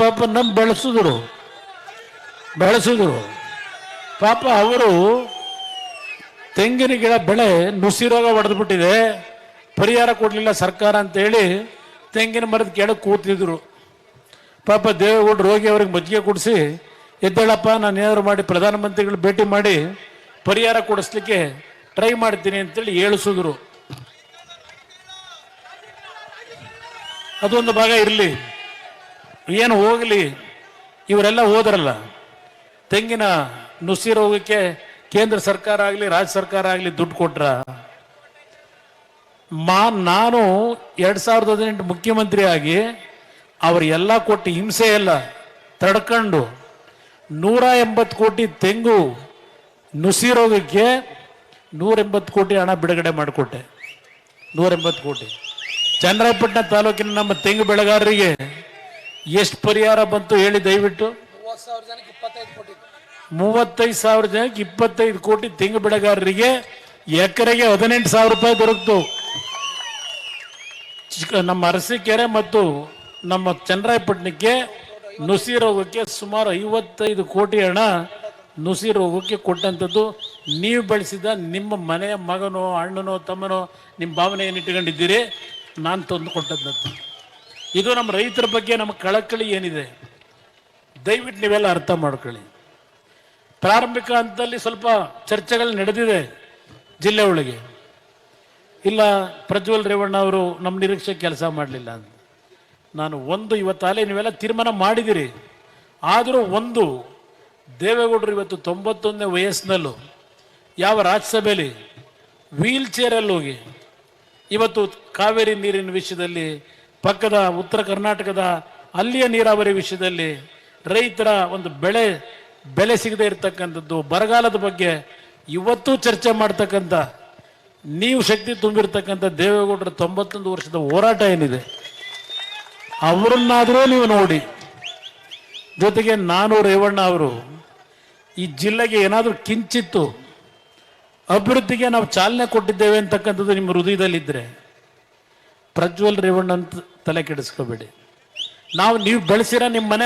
ಪಾಪ ನಮ್ಮ ಬೆಳೆಸಿದ್ರು. ಬೆಳೆಸಿದ್ರು. ಪಾಪ ಅವರು ತೆಂಗಿನ ಗಿಡ ಬೆಳೆ ನುಸಿ ರೋಗ ಹೊಡೆದ್ಬಿಟ್ಟಿದೆ. ಪರಿಹಾರ ಕೊಡಲಿಲ್ಲ ಸರ್ಕಾರ ಅಂತೇಳಿ ತೆಂಗಿನ ಮರದ ಕೆಳಗೆ ಕೂತಿದ್ರು. ಪಾಪ ದೇವೇಗೌಡ ರೋಗಿ ಅವ್ರಿಗೆ ಮಜ್ಜಿಗೆ ಕೊಡಿಸಿ, ಎದ್ದೇಳಪ್ಪ, ನಾನು ಏನಾದ್ರು ಮಾಡಿ ಪ್ರಧಾನಮಂತ್ರಿಗಳು ಭೇಟಿ ಮಾಡಿ ಪರಿಹಾರ ಕೊಡಿಸ್ಲಿಕ್ಕೆ ಟ್ರೈ ಮಾಡ್ತೀನಿ ಅಂತೇಳಿ ಹೇಳಿಸಿದ್ರು. ಅದೊಂದು ಭಾಗ ಇರಲಿ. ಏನು ಹೋಗಲಿ, ಇವರೆಲ್ಲ ಹೋದ್ರಲ್ಲ. ತೆಂಗಿನ ನುಸಿ ರೋಗಕ್ಕೆ ಕೇಂದ್ರ ಸರ್ಕಾರ ಆಗಲಿ, ರಾಜ್ಯ ಸರ್ಕಾರ ಆಗಲಿ ದುಡ್ಡು ಕೊಟ್ರ. ಮಾ, ನಾನು ಎರಡು ಸಾವಿರದ ಹದಿನೆಂಟು ಮುಖ್ಯಮಂತ್ರಿ ಆಗಿ ಅವ್ರು ಎಲ್ಲ ಕೊಟ್ಟು ಹಿಂಸೆ ಎಲ್ಲ ತಡ್ಕೊಂಡು ನೂರ ಎಂಬತ್ತು ಕೋಟಿ ತೆಂಗು ನುಸಿ ರೋಗಕ್ಕೆ ನೂರ ಎಂಬತ್ತು ಕೋಟಿ ಹಣ ಬಿಡುಗಡೆ ಮಾಡಿಕೊಟ್ಟೆ. ನೂರ ಎಂಬತ್ತು ಕೋಟಿ. ಚನ್ನರಾಯಪಟ್ಟಣ ತಾಲೂಕಿನ ನಮ್ಮ ತೆಂಗು ಬೆಳೆಗಾರರಿಗೆ ಎಷ್ಟು ಪರಿಹಾರ ಬಂತು ಹೇಳಿ ದಯವಿಟ್ಟು? ಮೂವತ್ತೈದು ಸಾವಿರ ಜನಕ್ಕೆ ಇಪ್ಪತ್ತೈದು ಕೋಟಿ ತೆಂಗು ಬೆಳೆಗಾರರಿಗೆ ಎಕರೆಗೆ ಹದಿನೆಂಟು ಸಾವಿರ ರೂಪಾಯಿ ದೊರಕಿತು. ನಮ್ಮ ಅರಸೀಕೆರೆ ಮತ್ತು ನಮ್ಮ ಚನ್ನರಾಯಪಟ್ಟಣಕ್ಕೆ ನುಸಿ ರೋಗಕ್ಕೆ ಸುಮಾರು ಐವತ್ತೈದು ಕೋಟಿ ಹಣ ನುಸಿ ರೋಗಕ್ಕೆ ಕೊಟ್ಟಂಥದ್ದು. ನೀವು ಬೆಳೆಸಿದ ನಿಮ್ಮ ಮನೆಯ ಮಗನೋ ಅಣ್ಣನೋ ತಮ್ಮನೋ ನಿಮ್ಮ ಭಾವನೆ ಏನು ಇಟ್ಕೊಂಡಿದ್ದೀರಿ ನಾನು ತಂದು ಕೊಟ್ಟದ್ದು ಇದು ನಮ್ಮ ರೈತರ ಬಗ್ಗೆ ನಮ್ಮ ಕಳಕಳಿ ಏನಿದೆ? ದಯವಿಟ್ಟು ನೀವೆಲ್ಲ ಅರ್ಥ ಮಾಡ್ಕೊಳ್ಳಿ. ಪ್ರಾರಂಭಿಕ ಹಂತದಲ್ಲಿ ಸ್ವಲ್ಪ ಚರ್ಚೆಗಳು ನಡೆದಿದೆ ಜಿಲ್ಲೆ ಒಳಗೆ. ಇಲ್ಲ, ಪ್ರಜ್ವಲ್ ರೇವಣ್ಣ ಅವರು ನಮ್ಮ ನಿರೀಕ್ಷೆ ಕೆಲಸ ಮಾಡಲಿಲ್ಲ ನಾನು ಒಂದು ಇವತ್ತಾಲೆ ನೀವೆಲ್ಲ ತೀರ್ಮಾನ ಮಾಡಿದಿರಿ. ಆದರೂ ಒಂದು, ದೇವೇಗೌಡರು ಇವತ್ತು ತೊಂಬತ್ತೊಂದನೇ ವಯಸ್ಸಿನಲ್ಲೂ ಯಾವ ರಾಜ್ಯಸಭೆಯಲ್ಲಿ ವೀಲ್ ಚೇರಲ್ಲಿ ಹೋಗಿ ಇವತ್ತು ಕಾವೇರಿ ನೀರಿನ ವಿಷಯದಲ್ಲಿ ಪಕ್ಕದ ಉತ್ತರ ಕರ್ನಾಟಕದ ಅಲ್ಲಿಯ ನೀರಾವರಿ ವಿಷಯದಲ್ಲಿ ರೈತರ ಒಂದು ಬೆಳೆ, ಬೆಲೆ ಸಿಗದೆ ಇರತಕ್ಕಂಥದ್ದು, ಬರಗಾಲದ ಬಗ್ಗೆ ಇವತ್ತು ಚರ್ಚೆ ಮಾಡ್ತಕ್ಕಂಥ, ನೀವು ಶಕ್ತಿ ತುಂಬಿರ್ತಕ್ಕಂಥ ದೇವೇಗೌಡರ ತೊಂಬತ್ತೊಂದು ವರ್ಷದ ಹೋರಾಟ ಏನಿದೆ? ಅವರನ್ನಾದರೂ ನೀವು ನೋಡಿ. ಜೊತೆಗೆ ನಾನು ರೇವಣ್ಣ ಅವರು, ಈ ಜಿಲ್ಲೆಗೆ ಏನಾದರೂ ಕಿಂಚಿತ್ತು ಅಭಿವೃದ್ಧಿಗೆ ನಾವು ಚಾಲನೆ ಕೊಟ್ಟಿದ್ದೇವೆ ಅಂತಕ್ಕಂಥದ್ದು ನಿಮ್ಮ ಹೃದಯದಲ್ಲಿದ್ದರೆ ಪ್ರಜ್ವಲ್ ರೇವಣ್ಣ ಅಂತ ತಲೆ ಕೆಡಿಸ್ಕೋಬೇಡಿ. ನಾವು ನೀವು ಬೆಳೆಸಿರೋ ನಿಮ್ಮ ಮನೆ